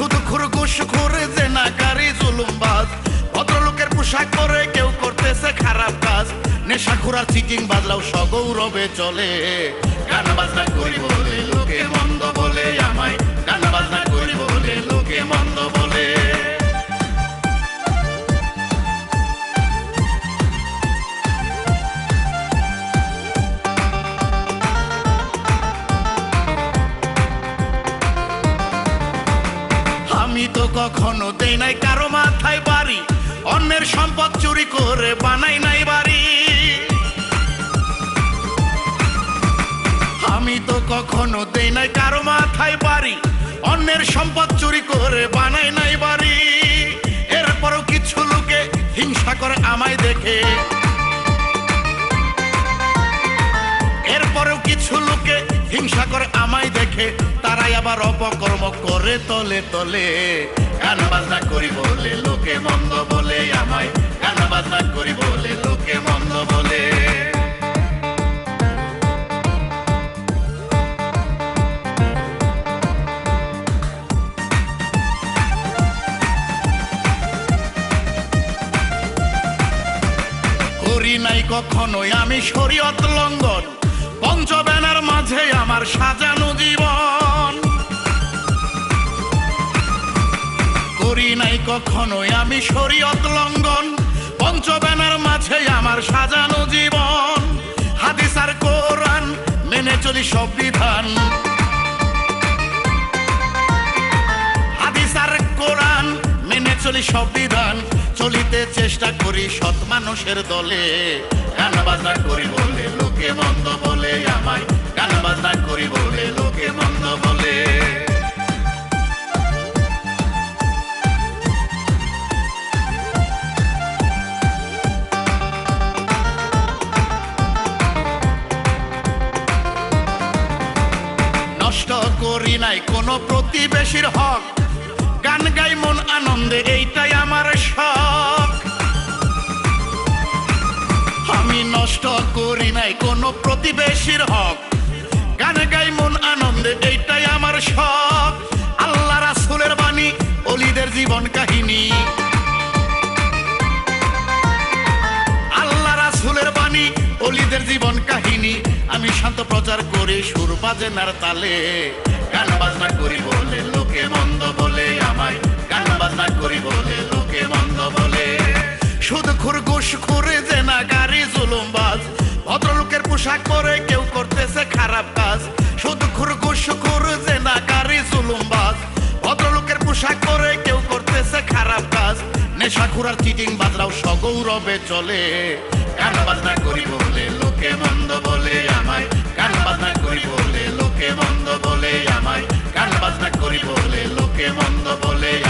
সুদখুর যে নাকারি জুলুমবাজ ভদ্রলোকের পোশাক পরে কেউ করতেছে খারাপ কাজ। নেশাখুর আর চিকিং বাজলাও সগৌরবে চলে। গান বাজনা করি বলে, লোকে মন্দ বলে আমায়। আমি তো কখনো দেই নাই কারও মাথায় বাড়ি। অন্যের সম্পদ চুরি করে বানাই নাই বাড়ি। আমি তো কখনো দেই নাই কারও মাথায় বাড়ি। অন্যের সম্পদ চুরি করে বানাই নাই বাড়ি। এরপরও কিছু লোকে হিংসা করে আমায় দেখে। এরপরেও কিছু লোকে হিংসা করে আমায় দেখে, তারাই আবার অপকর্ম করে তলে তলে। গান বাজনা করি বলে লোকে মন্দ বলে আমায়। গান বাজনা করি বলে লোকে মন্দ বলে। করি নাই কখনোই আমি শরীয়ত লঙ্ঘন। পঞ্চবেনার মাঝে আমার সাজানো জীবন। করি নাই কখনোই আমি শরীয়ত লঙ্ঘন। পঞ্চবেনার মাঝে আমার সাজানো জীবন। হাদিস আর কোরআন মেনে চলি সব বিধান। হাদিস আর কোরআন মেনে চলি সব বিধান। চলিতে চেষ্টা করি সৎ মানুষের দলে। গান বাজনা করি বলে, লোকে মন্দ বলে আমায় নষ্ট করি নাই, কোনো প্রতিবেশীর হক। গান গাই মন আনন্দে, এইটাই আমার শখ। আমি নষ্ট করি নাই, কোনো প্রতিবেশীর হক। গান গাই মন আনন্দে, এইটাই আমার শখ। আল্লাহ রাসুলের বাণী, অলিদের জীবন কাহিনী। আল্লাহ রাসুলের বাণী, অলিদের জীবন কাহিনী। আমি শান্ত প্রচার করি বাজেনার তালে। গান বাজনা করি বলে লোকে মন্দ বলে আমায়। গান বাজনা করি বলে লোকে মন্দ বলে। শুধু খুর, ঘুষ, খুরে যে না গাড়ি জুলুমবাজ ভদ্রলোকের পোশাক পরে কেউ করতেছে খারাপ কাজ। শুধু খুর, ঘুষ, খুর যে না গাড়ি জুলুমবাজ ভদ্রলোকের পোশাক পরে কেউ করতেছে খারাপ কাজ। নেশাখুর আর চিটিং, বাজরাও সগৌরবে চলে। গান বাজনা করি বলে লোকে quemando poleas.